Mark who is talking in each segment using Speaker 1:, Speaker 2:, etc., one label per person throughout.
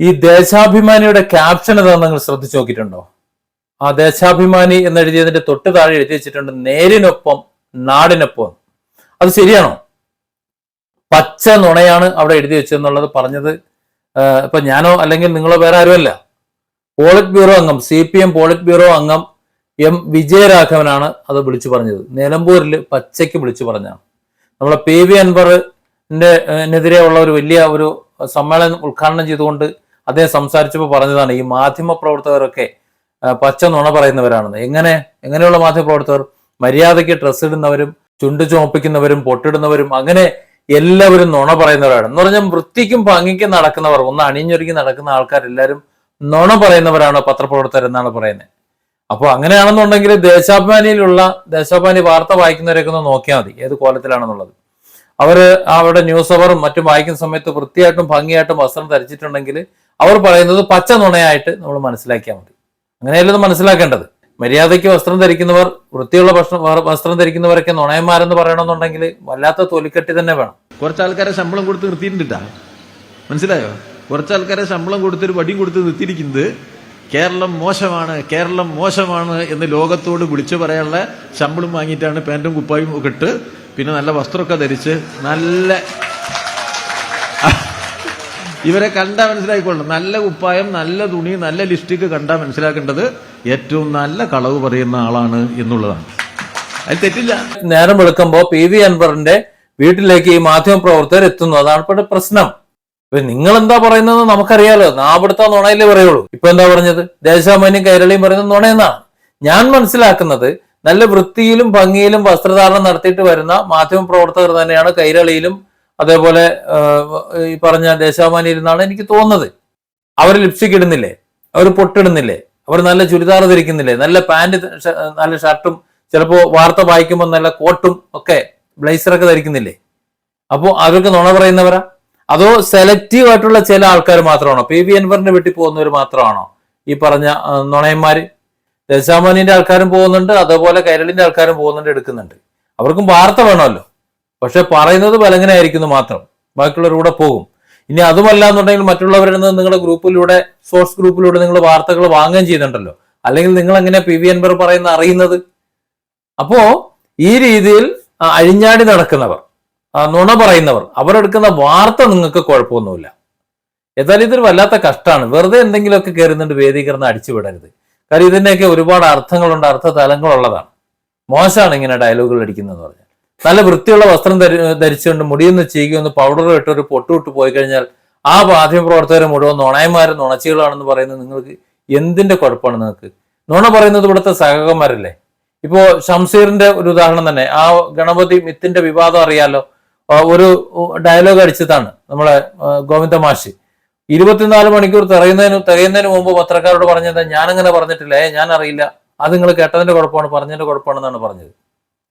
Speaker 1: ഈ ദേശാഭിമാനിയുടെ ക്യാപ്ഷൻ ഏതാണെന്ന് നിങ്ങൾ ശ്രദ്ധിച്ചു നോക്കിയിട്ടുണ്ടോ? ആ ദേശാഭിമാനി എന്ന് എഴുതിയതിന്റെ തൊട്ട് താഴെ എഴുതി വെച്ചിട്ടുണ്ട് നേരിനൊപ്പം നാടിനൊപ്പം. അത് ശരിയാണോ? പച്ച നുണയാണ് അവിടെ എഴുതി വെച്ചെന്നുള്ളത് പറഞ്ഞത്. ഇപ്പൊ ഞാനോ അല്ലെങ്കിൽ നിങ്ങളോ വേറെ ആരുമല്ല. പോളിറ്റ് ബ്യൂറോ അംഗം C P M polit bureau അംഗം എം വിജയരാഘവനാണ് അത് വിളിച്ചു പറഞ്ഞത്. നിലമ്പൂരിൽ പച്ചയ്ക്ക് വിളിച്ചു പറഞ്ഞാണ് നമ്മളെ പി വി അൻവറിന്റെ എതിരെ ഉള്ള ഒരു വലിയ ഒരു സമ്മേളനം ഉദ്ഘാടനം ചെയ്തുകൊണ്ട് അദ്ദേഹം സംസാരിച്ചപ്പോൾ പറഞ്ഞതാണ് ഈ മാധ്യമ പ്രവർത്തകരൊക്കെ പച്ച നുണ പറയുന്നവരാണെന്ന്. എങ്ങനെ എങ്ങനെയുള്ള മാധ്യമ പ്രവർത്തകർ? മര്യാദയ്ക്ക് ഡ്രസ്സ് ഇടുന്നവരും ചുണ്ട് ചുമപ്പിക്കുന്നവരും പൊട്ടിടുന്നവരും അങ്ങനെ എല്ലാവരും നുണ പറയുന്നവരാണ്. എന്ന് പറഞ്ഞാൽ വൃത്തിക്കും ഭംഗിക്കും നടക്കുന്നവർ ഒന്ന് അണിഞ്ഞൊരുങ്ങി നടക്കുന്ന ആൾക്കാരെല്ലാവരും നുണ പറയുന്നവരാണ് പത്രപ്രവർത്തകർ എന്നാണ് പറയുന്നത്. അപ്പോൾ അങ്ങനെയാണെന്നുണ്ടെങ്കിൽ ദേശാഭിമാനിയിലുള്ള ദേശാഭിമാനി വാർത്ത വായിക്കുന്നവരൊക്കെ ഒന്ന് നോക്കിയാൽ മതി ഏത് കോലത്തിലാണെന്നുള്ളത്. അവർ അവരുടെ ന്യൂസ് അവറും മറ്റും വായിക്കുന്ന സമയത്ത് വൃത്തിയായിട്ടും ഭംഗിയായിട്ടും വസ്ത്രം ധരിച്ചിട്ടുണ്ടെങ്കിൽ അവർ പറയുന്നത് പച്ച നുണയായിട്ട് നമ്മൾ മനസ്സിലാക്കിയാൽ മതി. അങ്ങനെയല്ലോ മനസ്സിലാക്കേണ്ടത്? മര്യാദയ്ക്ക് വസ്ത്രം ധരിക്കുന്നവർ വൃത്തിയുള്ള വസ്ത്രം ധരിക്കുന്നവരൊക്കെ നുണയന്മാരെന്ന് പറയണമെന്നുണ്ടെങ്കിൽ വല്ലാത്ത തൊലിക്കെട്ടി തന്നെ വേണം.
Speaker 2: കുറച്ച് ആൾക്കാരെ ശമ്പളം കൊടുത്ത് നിർത്തിയിട്ടുണ്ടാ? മനസ്സിലായോ? കുറച്ച് ആൾക്കാരെ ശമ്പളം കൊടുത്തൊരു വടിയും കൊടുത്ത് നിർത്തിയിരിക്കുന്നത് കേരളം മോശമാണ് കേരളം മോശമാണ് എന്ന് ലോകത്തോട് വിളിച്ചു പറയാനുള്ള ശമ്പളം വാങ്ങിയിട്ടാണ് പാന്റും കുപ്പായും ഒക്കെ ഇട്ട് പിന്നെ നല്ല വസ്ത്രമൊക്കെ ധരിച്ച് നല്ല ഇവരെ കണ്ടാൽ മനസ്സിലാക്കിക്കൊള്ളണം നല്ല കുപ്പായം നല്ല തുണി നല്ല ലിസ്റ്റിക്ക് കണ്ടാൽ മനസ്സിലാക്കേണ്ടത് ഏറ്റവും നല്ല കളവ് പറയുന്ന ആളാണ് എന്നുള്ളതാണ്. അത് തെറ്റില്ല.
Speaker 1: നേരം വെളുക്കുമ്പോൾ പി വി അൻവറിന്റെ വീട്ടിലേക്ക് ഈ മാധ്യമ പ്രവർത്തകർ എത്തുന്നു. അതാണ് പ്രശ്നം. നിങ്ങൾ എന്താ പറയുന്നത് നമുക്കറിയാലോ. നാവിടുത്തെ നുണയിലേ പറയുള്ളൂ. ഇപ്പൊ എന്താ പറഞ്ഞത്? ദേശാമാന്യം കൈരളിയും പറയുന്നത് നുണയെന്നാണ് ഞാൻ മനസ്സിലാക്കുന്നത് നല്ല വൃത്തിയിലും ഭംഗിയിലും വസ്ത്രധാരണം നടത്തിയിട്ട് വരുന്ന മാധ്യമ പ്രവർത്തകർ തന്നെയാണ് കൈരളിയിലും അതേപോലെ ഈ പറഞ്ഞ ദേശാമാനിയിൽ നിന്നാണ് എനിക്ക് തോന്നുന്നത്. അവർ ലിപ്സ്റ്റിക് ഇടുന്നില്ലേ? അവർ പൊട്ടിടുന്നില്ലേ? അവർ നല്ല ചുരിദാർ ധരിക്കുന്നില്ലേ? നല്ല പാന്റ് നല്ല ഷർട്ടും ചിലപ്പോൾ വാർത്ത വായിക്കുമ്പോൾ നല്ല കോട്ടും ഒക്കെ ബ്ലേസറൊക്കെ ധരിക്കുന്നില്ലേ? അപ്പോൾ അവർക്ക് നുണ പറയുന്നവരാ? അതോ സെലക്റ്റീവ് ആയിട്ടുള്ള ചില ആൾക്കാർ മാത്രമാണോ? പി വി അൻവറിന്റെ വീട്ടിൽ പോകുന്നവർ മാത്രമാണോ ഈ പറഞ്ഞ നുണയന്മാര്? ദശാമോനിന്റെ ആൾക്കാരും പോകുന്നുണ്ട് അതേപോലെ കൈരളിന്റെ ആൾക്കാരും പോകുന്നുണ്ട് എടുക്കുന്നുണ്ട്. അവർക്കും വാർത്ത വേണമല്ലോ. പക്ഷെ പറയുന്നത് ബലങ്ങനായിരിക്കുന്നു മാത്രം. ബാക്കിയുള്ളവർ കൂടെ പോകും. ഇനി അതുമല്ല എന്നുണ്ടെങ്കിൽ മറ്റുള്ളവരിൽ നിന്ന് നിങ്ങളുടെ ഗ്രൂപ്പിലൂടെ സോഴ്സ് ഗ്രൂപ്പിലൂടെ നിങ്ങൾ വാർത്തകൾ വാങ്ങുകയും ചെയ്യുന്നുണ്ടല്ലോ. അല്ലെങ്കിൽ നിങ്ങൾ എങ്ങനെ പി വി അൻവർ പറയുന്ന അറിയുന്നത്? അപ്പോ ഈ രീതിയിൽ അഴിഞ്ഞാടി നടക്കുന്നവർ നുണ പറയുന്നവർ. അവരെടുക്കുന്ന വാർത്ത നിങ്ങൾക്ക് കുഴപ്പമൊന്നുമില്ല. ഏതായാലും ഇതൊരു വല്ലാത്ത കഷ്ടമാണ് വെറുതെ എന്തെങ്കിലുമൊക്കെ കയറുന്നുണ്ട് വേദീകരണം അടിച്ചുവിടരുത്. കാര്യം ഇതിന്റെയൊക്കെ ഒരുപാട് അർത്ഥങ്ങളുണ്ട് അർത്ഥ തലങ്ങളുള്ളതാണ് മോശമാണ് ഇങ്ങനെ ഡയലോഗുകൾ അടിക്കുന്നതെന്ന് പറഞ്ഞാൽ. നല്ല വൃത്തിയുള്ള വസ്ത്രം ധരി ധരിച്ചുകൊണ്ട് മുടിയൊന്ന് ചെയ്യുകയൊന്ന് പൗഡർ ഇട്ട് ഒരു പൊട്ടുവിട്ട് പോയി കഴിഞ്ഞാൽ ആ മാധ്യമ പ്രവർത്തകരെ മുഴുവൻ നുണയന്മാരും നുണച്ചികളാണെന്ന് പറയുന്നത് നിങ്ങൾക്ക് എന്തിന്റെ കുഴപ്പമാണ് നിങ്ങൾക്ക്? നുണ പറയുന്നത് ഇവിടുത്തെ സഹകന്മാരല്ലേ ഇപ്പോ ഷംസീറിന്റെ ഒരു ഉദാഹരണം തന്നെ. ആ ഗണപതി മിത്തിന്റെ വിവാദം അറിയാലോ? ഒരു ഡയലോഗ് അടിച്ചതാണ് നമ്മളെ ഗോവിന്ദ മാഷി. ഇരുപത്തിനാല് മണിക്കൂർ തിറയുന്നതിന് തികയുന്നതിന് മുമ്പ് പത്രക്കാരോട് പറഞ്ഞത് ഞാനങ്ങനെ പറഞ്ഞിട്ടില്ല. ഏ ഞാൻ അറിയില്ല അത് നിങ്ങൾ കേട്ടതിന്റെ കുഴപ്പമാണ് പറഞ്ഞതിന്റെ കുഴപ്പമാണെന്നാണ് പറഞ്ഞത്.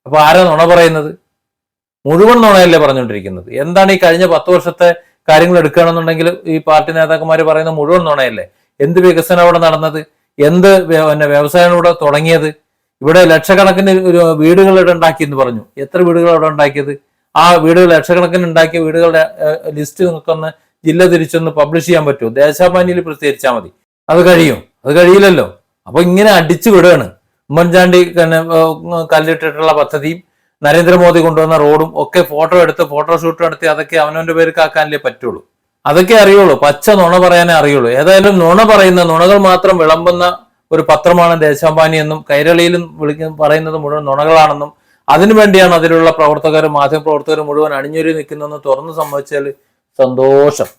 Speaker 1: അപ്പൊ ആരാ നുണ പറയുന്നത്? മുഴുവൻ നുണയല്ലേ പറഞ്ഞുകൊണ്ടിരിക്കുന്നത്. എന്താണ് ഈ കഴിഞ്ഞ പത്ത് വർഷത്തെ കാര്യങ്ങൾ എടുക്കുകയാണെന്നുണ്ടെങ്കിൽ ഈ പാർട്ടി നേതാക്കന്മാർ പറയുന്ന മുഴുവൻ നുണയല്ലേ? എന്ത് വികസനം അവിടെ നടന്നത്? എന്ത് പിന്നെ വ്യവസായം ഇവിടെ തുടങ്ങിയത്? ഇവിടെ ലക്ഷക്കണക്കിന് വീടുകൾ ഇവിടെ ഉണ്ടാക്കി എന്ന് പറഞ്ഞു. എത്ര വീടുകൾ അവിടെ ഉണ്ടാക്കിയത്? ആ വീടുകൾ ലക്ഷക്കണക്കിന് ഉണ്ടാക്കിയ വീടുകളുടെ ലിസ്റ്റ് നിങ്ങൾക്കൊന്ന് ജില്ല തിരിച്ചൊന്ന് പബ്ലിഷ് ചെയ്യാൻ പറ്റുമോ? ദേശാഭാനിയിൽ പ്രസിദ്ധീകരിച്ചാൽ മതി. അത് കഴിയും. അത് കഴിയില്ലല്ലോ. അപ്പൊ ഇങ്ങനെ അടിച്ചു വിടുകയാണ്. ഉമ്മൻചാണ്ടി ഏഹ്, കല്ലിട്ടിട്ടുള്ള പദ്ധതിയും നരേന്ദ്രമോദി കൊണ്ടുവന്ന റോഡും ഒക്കെ ഫോട്ടോ എടുത്ത് ഫോട്ടോഷൂട്ട് നടത്തി അതൊക്കെ അവനവന്റെ പേർക്ക് ആക്കാനല്ലേ പറ്റുള്ളൂ. അതൊക്കെ അറിയുള്ളൂ. പച്ച നുണ പറയാനേ അറിയുള്ളൂ. ഏതായാലും നുണ പറയുന്ന നുണകൾ മാത്രം വിളമ്പുന്ന ഒരു പത്രമാണ് ദേശാഭിമാനി എന്നും കൈരളിയിലും വിളിക്കുന്ന പറയുന്നത് മുഴുവൻ നുണകളാണെന്നും അതിനുവേണ്ടിയാണ് അതിലുള്ള പ്രവർത്തകരും മാധ്യമ പ്രവർത്തകരും മുഴുവൻ അണിഞ്ഞൊരു നിൽക്കുന്നതെന്ന് തുറന്നു സമ്മതിച്ചാൽ സന്തോഷം.